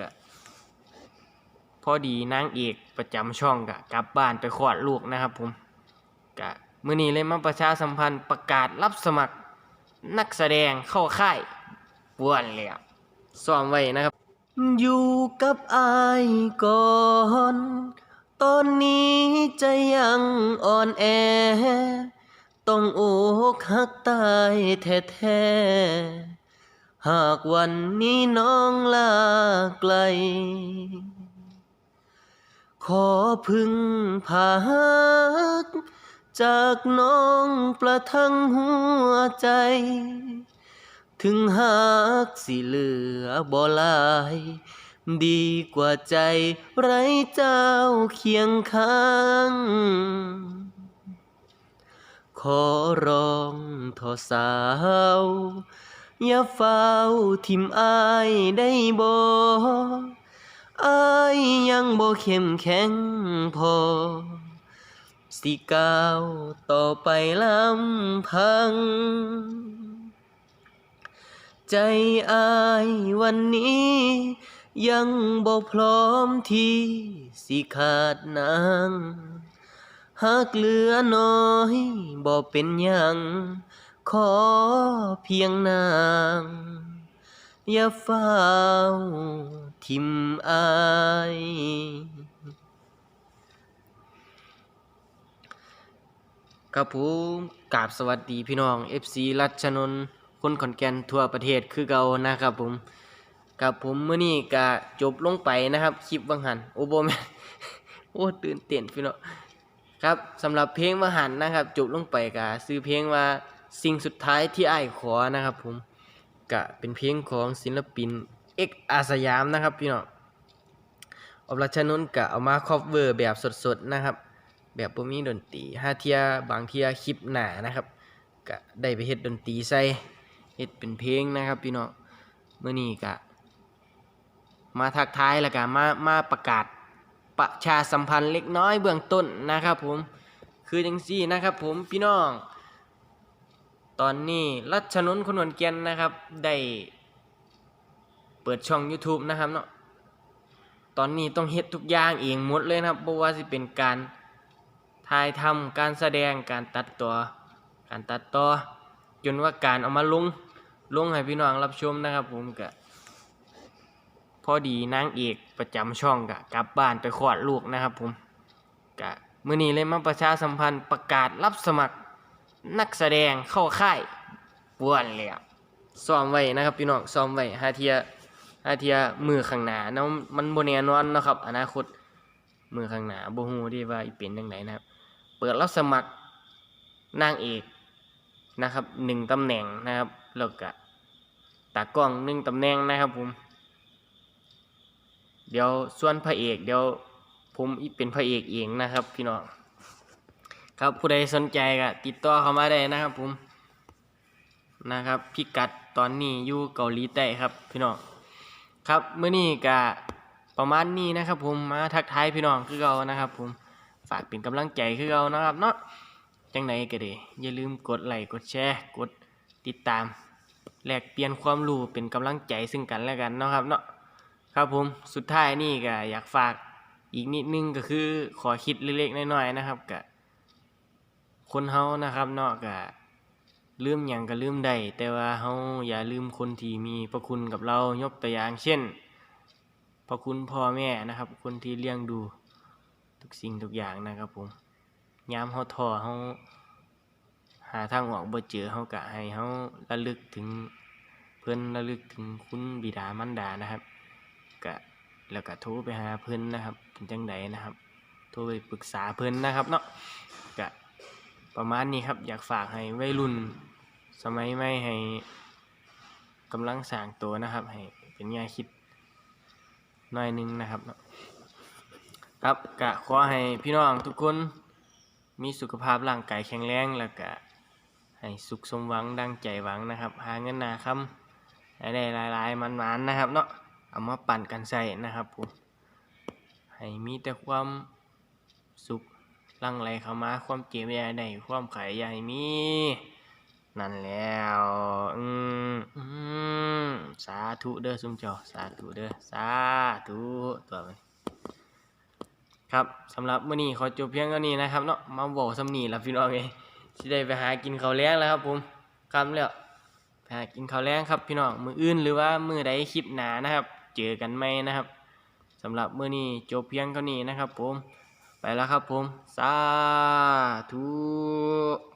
ก็พอดีนางเอกประจำช่องกะกลับบ้านไปคลอดลูกนะครับผมกะมื้อนี้เลยมาประชาสัมพันธ์ประกาศรับสมัครนักแสดงเข้าค่ายป่วนเลยซ้อมไว้นะครับ อยู่กับอายก่อน ตอนนี้ใจยังอ่อนแอ ต้องโอกหักตายแท้ๆ หากวันนี้น้องลาไกล ขอพึ่งพาหัก จากน้องประทังหัวใจ ถึงหากสิเหลือบ่ลาย ดีกว่าใจไร้เจ้าเคียงข้างขอร้องทอสาว อย่าเฝ้าทิมอายได้บ่อายยังบ่เข้มแข็งพอ สิก้าวต่อไปลำพัง ใจอายวันนี้ ยังบ่พร้อมที่สิขาดนางหากเหลือน้อยบ่เป็นยัง ขอเพียงนาง อย่าเฝ้าทิมอายครับผมกราบสวัสดีพี่น้อง FC รัชนนท์คนขอนแก่นทั่วประเทศคือเก่านะครับผมกับผมเมื่อนี้ก็จบลงไปนะครับ คลิปวังหัน โอ้โบแมนโอ้ตื่นเต้นพี่น้องครับสำหรับเพลงวังหันนะครับ จบลงไปก็ซื้อเพลงว่า สิ่งสุดท้ายที่ไอ้ขอนะครับผมก็เป็นเพลงของศิลปินเอกอาสยามนะครับพี่น้องอบรัชนนก็เอามาคอฟเวอร์แบบสดๆนะครับ แบบบ่มีดนตรีห้าเทียบางเทียคลิปหนานะครับก็ได้ไปเฮ็ดดนตรีใส่เฮ็ดเป็นเพลงนะครับพี่น้องเมื้อนี้ก็มาทักทายแล้วก็มามาประกาศประชาสัมพันธ์เล็กน้อยเบื้องต้นนะครับผมคือจังซี่นะครับผมพี่น้อง ตอนนี้รัชนนท์คนนวนเกียนนะครับ ได้เปิดช่อง YouTube นะครับเนาะตอนนี้ต้องเฮ็ดทุกอย่างเองหมดเลยนะครับบ่ว่าสิเป็นการถ่ายทำการแสดงการตัดต่อการตัดต่อจนว่าการเอามาลงลงให้พี่น้องรับชมนะครับ ผมก็พอดีนางเอกประจำช่องกะกลับบ้านไปคลอดลูกนะครับ ผมกะมื้อนี้เลยมาประชาสัมพันธ์ประกาศรับสมัคร นักแสดงเข้าค่ายป่วนเลยซ้อมไว้นะครับพี่น้องซ้อมไว้หาเทียหาเทียมือข้างหน้าเนาะมันบ่แน่นอนนะครับ อนาคตมือข้างหน้าบ่ฮู้ที่ว่าอีเป็นจังไดนะครับ เปิดรับสมัครนางเอกนะครับหนึ่งตำแหน่งนะครับแล้วก็ตากล้องหนึ่งตำแหน่งนะครับผมเดี๋ยวส่วนพระเอกเดี๋ยวผมเป็นพระเอกเองนะครับ พี่น้อง ครับผู้ใดสนใจก็ติดต่อเข้ามาได้นะครับผมนะครับพิกัดตอนนี้อยู่เกาหลีใต้ครับพี่น้องครับเมื่อนี้ก็ประมาณนี้นะครับ ผมมาทักทายพี่น้องคือเก่านะครับ ผมฝากเป็นกำลังใจคือเรานะครับเนาะจังไหนก็ดีอย่าลืมกดไลค์กดแชร์กดติดตามแลกเปลี่ยนความรู้เป็นกำลังใจซึ่งกันและกันนะครับเนาะครับผมสุดท้ายนี่ก็อยากฝากอีกนิดนึงก็คือขอคิดเล็กๆน้อยๆนะครับกับ คนเฮานะครับเนาะก็ลืมอย่างก็ลืมได้แต่ว่าเฮาอย่าลืมคนที่มีพระคุณกับเรายกตัวอย่างเช่น พระคุณพ่อแม่นะครับ คนที่เลี้ยงดูทุกสิ่งทุกอย่างนะครับผมยามเฮาท้อเฮาหาทางออกบ่เจอเฮาก็ให้เฮาระลึกถึงเพิ่นระลึกถึงคุณบิดามารดานะครับก็แล้วก็โทรไปหาเพิ่นนะครับเป็นจังไดนะครับ โทรไปปรึกษาเพิ่นนะครับเนาะก็ ประมาณนี้ครับ อยากฝากให้วัยรุ่น สมัยใหม่ให้กำลังสร้างตัวนะครับ ให้เป็นแง่คิดหน่อยหนึงนะครับนะครับกะขอให้พี่น้องทุกคนมีสุขภาพร่างกายแข็งแรงแล้วก็ให้สุขสมหวังดังใจหวังนะครับ หาเงินนาคำให้ได้หลายๆมันๆนะครับ เนาะเอามาปั่นกันใส่นะครับผมให้มีแต่ความสุข ลังไหลเข้ามาความเจ็บยาให้ได้ความไขอย่าให้มี นั่นแล้วอืมอืมสาธุเด้อซุมเจ้าสาธุเด้อสาธุตัวมันครับสำหรับมื้อนี้ขอจบเพียงเท่านี้นะครับเนาะมาเว้าสำนีล่ะพี่น้องเอ้ยสิได้ไปหากินข้าวแล้งแล้วครับผมคำแล้วไปหากินข้าวแล้งครับพี่น้องมืออื่นหรือว่ามือใดคลิปหนานะครับ เจอกันใหมนะครับสำหรับมื้อนี้จบเพียงเท่านี้นะครับผม ไปแล้วครับผม สาธุ